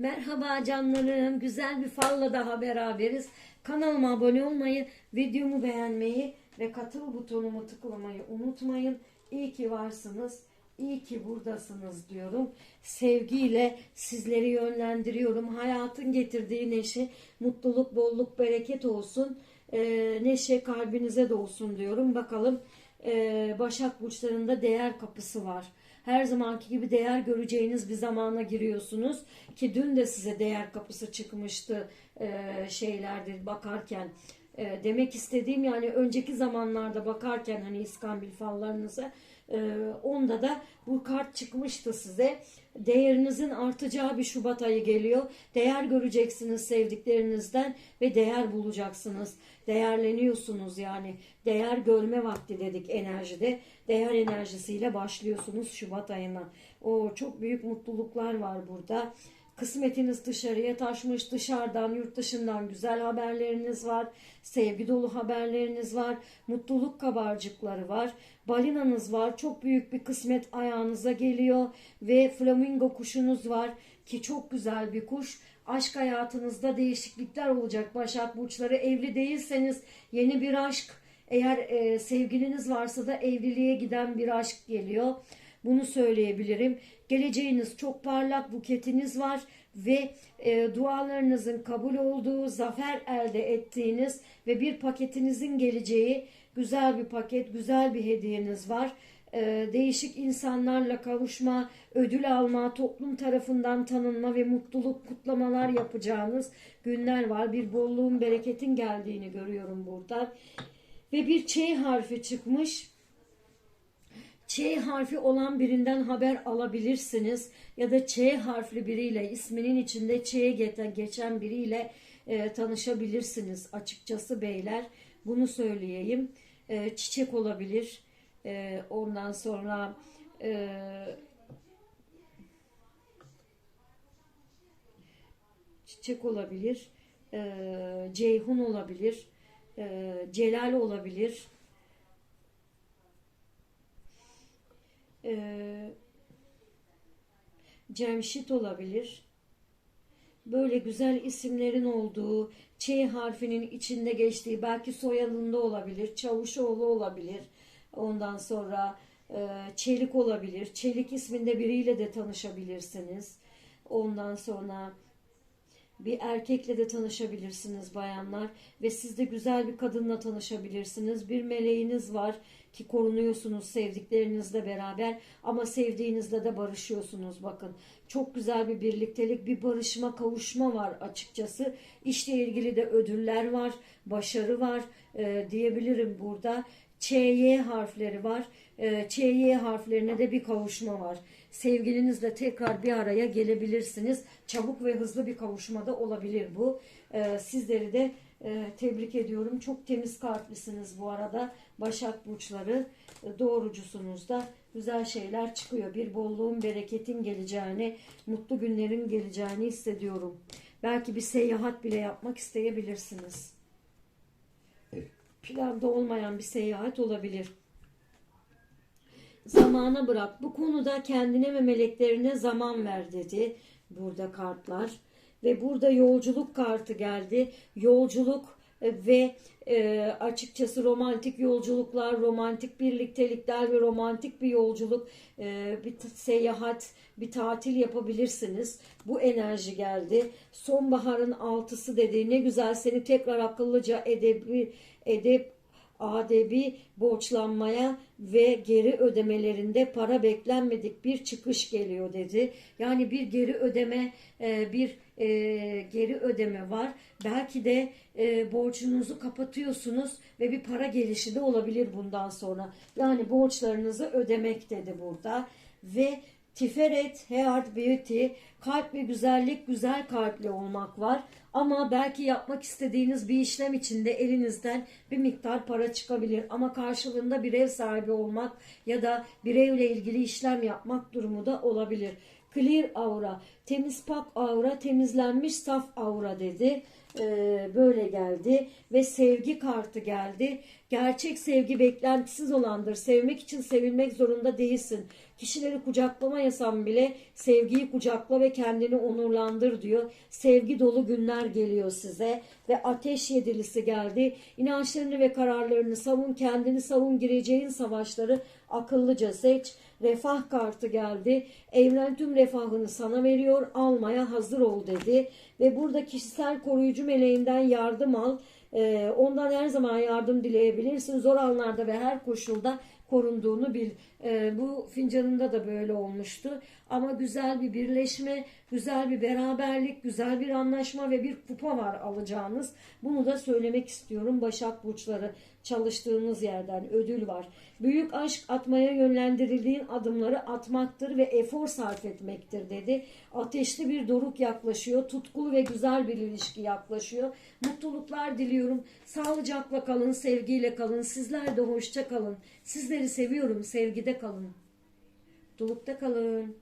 Merhaba canlarım. Güzel bir falla daha beraberiz. Kanalıma abone olmayı, videomu beğenmeyi ve katıl butonumu tıklamayı unutmayın. İyi ki varsınız. İyi ki buradasınız diyorum. Sevgiyle sizleri yönlendiriyorum. Hayatın getirdiği neşe, mutluluk, bolluk, bereket olsun. Ee, neşe kalbinize dolsun diyorum. Bakalım ee, Başak Burçlarında değer kapısı var. Her zamanki gibi değer göreceğiniz bir zamana giriyorsunuz. Ki dün de size değer kapısı çıkmıştı e, şeylerde bakarken. E, demek istediğim yani önceki zamanlarda bakarken hani İskambil fallarınıza e, onda da bu kart çıkmıştı size. Değerinizin artacağı bir Şubat ayı geliyor. Değer göreceksiniz sevdiklerinizden ve değer bulacaksınız. Değerleniyorsunuz yani. Değer görme vakti dedik enerjide. Değer enerjisiyle başlıyorsunuz Şubat ayına. O çok büyük mutluluklar var burada. Kısmetiniz dışarıya taşmış, dışarıdan, yurt dışından güzel haberleriniz var. Sevgi dolu haberleriniz var. Mutluluk kabarcıkları var. Balinanız var. Çok büyük bir kısmet ayağınıza geliyor. Ve flamingo kuşunuz var ki çok güzel bir kuş. Aşk hayatınızda değişiklikler olacak Başak Burçları. Evli değilseniz yeni bir aşk, eğer e, sevgiliniz varsa da evliliğe giden bir aşk geliyor. Bunu söyleyebilirim. Geleceğiniz çok parlak, buketiniz var ve e, dualarınızın kabul olduğu, zafer elde ettiğiniz ve bir paketinizin geleceği güzel bir paket, güzel bir hediyeniz var. E, değişik insanlarla kavuşma, ödül alma, toplum tarafından tanınma ve mutluluk kutlamalar yapacağınız günler var. Bir bolluğun, bereketin geldiğini görüyorum burada. Ve bir Ç harfi çıkmış. Ç harfi olan birinden haber alabilirsiniz. Ya da Ç harfli biriyle isminin içinde Ç geçen biriyle e, tanışabilirsiniz açıkçası beyler. Bunu söyleyeyim. E, çiçek olabilir. E, ondan sonra e, çiçek olabilir. E, Ceyhun olabilir. E, Celal olabilir Ee, Cemşit olabilir. Böyle güzel isimlerin olduğu, Ç harfinin içinde geçtiği, belki soyadında olabilir, Çavuşoğlu olabilir. Ondan sonra e, Çelik olabilir. Çelik isminde biriyle de tanışabilirsiniz. Ondan sonra bir erkekle de tanışabilirsiniz bayanlar ve siz de güzel bir kadınla tanışabilirsiniz. Bir meleğiniz var ki korunuyorsunuz sevdiklerinizle beraber ama sevdiğinizle de barışıyorsunuz bakın. Çok güzel bir birliktelik, bir barışma, kavuşma var açıkçası. İşle ilgili de ödüller var, başarı var e, diyebilirim burada. ÇY harfleri var. E, ÇY harflerine de bir kavuşma var. Sevgilinizle tekrar bir araya gelebilirsiniz. Çabuk ve hızlı bir kavuşmada olabilir bu. E, sizleri de e, tebrik ediyorum. Çok temiz kalplisiniz bu arada. Başak Burçları e, doğrucusunuz da güzel şeyler çıkıyor. Bir bolluğun, bereketin geleceğini, mutlu günlerin geleceğini hissediyorum. Belki bir seyahat bile yapmak isteyebilirsiniz. Planda olmayan bir seyahat olabilir. Zamana bırak. Bu konuda kendine ve meleklerine zaman ver dedi burada kartlar. Ve burada yolculuk kartı geldi. Yolculuk ve e, açıkçası romantik yolculuklar, romantik birliktelikler ve romantik bir yolculuk, e, bir seyahat, bir tatil yapabilirsiniz. Bu enerji geldi. Sonbaharın altısı dedi. Ne güzel seni tekrar akıllıca edebi, edep adebi borçlanmaya ve geri ödemelerinde para beklenmedik bir çıkış geliyor dedi. Yani bir geri ödeme e, bir e, geri ödeme var. Belki de e, borcunuzu kapatıyorsunuz ve bir para gelişi de olabilir bundan sonra. Yani borçlarınızı ödemek dedi burada ve Tiferet, Heart Beauty, kalp ve güzellik, güzel kalpli olmak var. Ama belki yapmak istediğiniz bir işlem içinde elinizden bir miktar para çıkabilir. Ama karşılığında bir ev sahibi olmak ya da bir evle ilgili işlem yapmak durumu da olabilir. Clear Aura, Temiz pak aura, temizlenmiş saf aura dedi. Ee, böyle geldi ve sevgi kartı geldi. Gerçek sevgi beklentisiz olandır. Sevmek için sevilmek zorunda değilsin. Kişileri kucaklamaya bile sevgiyi kucakla ve kendini onurlandır diyor. Sevgi dolu günler geliyor size ve ateş yedilisi geldi. İnançlarını ve kararlarını savun, kendini savun, gireceğin savaşları akıllıca seç. Refah kartı geldi. Evren tüm refahını sana veriyor. Almaya hazır ol dedi. Ve burada kişisel koruyucu meleğinden yardım al. Ee, ondan her zaman yardım dileyebilirsin. Zor anlarda ve her koşulda korunduğunu bil. Ee, bu fincanında da böyle olmuştu. Ama güzel bir birleşme, güzel bir beraberlik, güzel bir anlaşma ve bir kupa var alacağınız. Bunu da söylemek istiyorum. Başak Burçları çalıştığınız yerden ödül var. Büyük aşk atmaya yönlendirildiğin adımları atmaktır ve efor sarf etmektir dedi. Ateşli bir doruk yaklaşıyor. Tutkulu ve güzel bir ilişki yaklaşıyor. Mutluluklar diliyorum. Sağlıcakla kalın, sevgiyle kalın. Sizler de hoşça kalın. Sizleri seviyorum. Sevgide kalın. Mutlulukta kalın.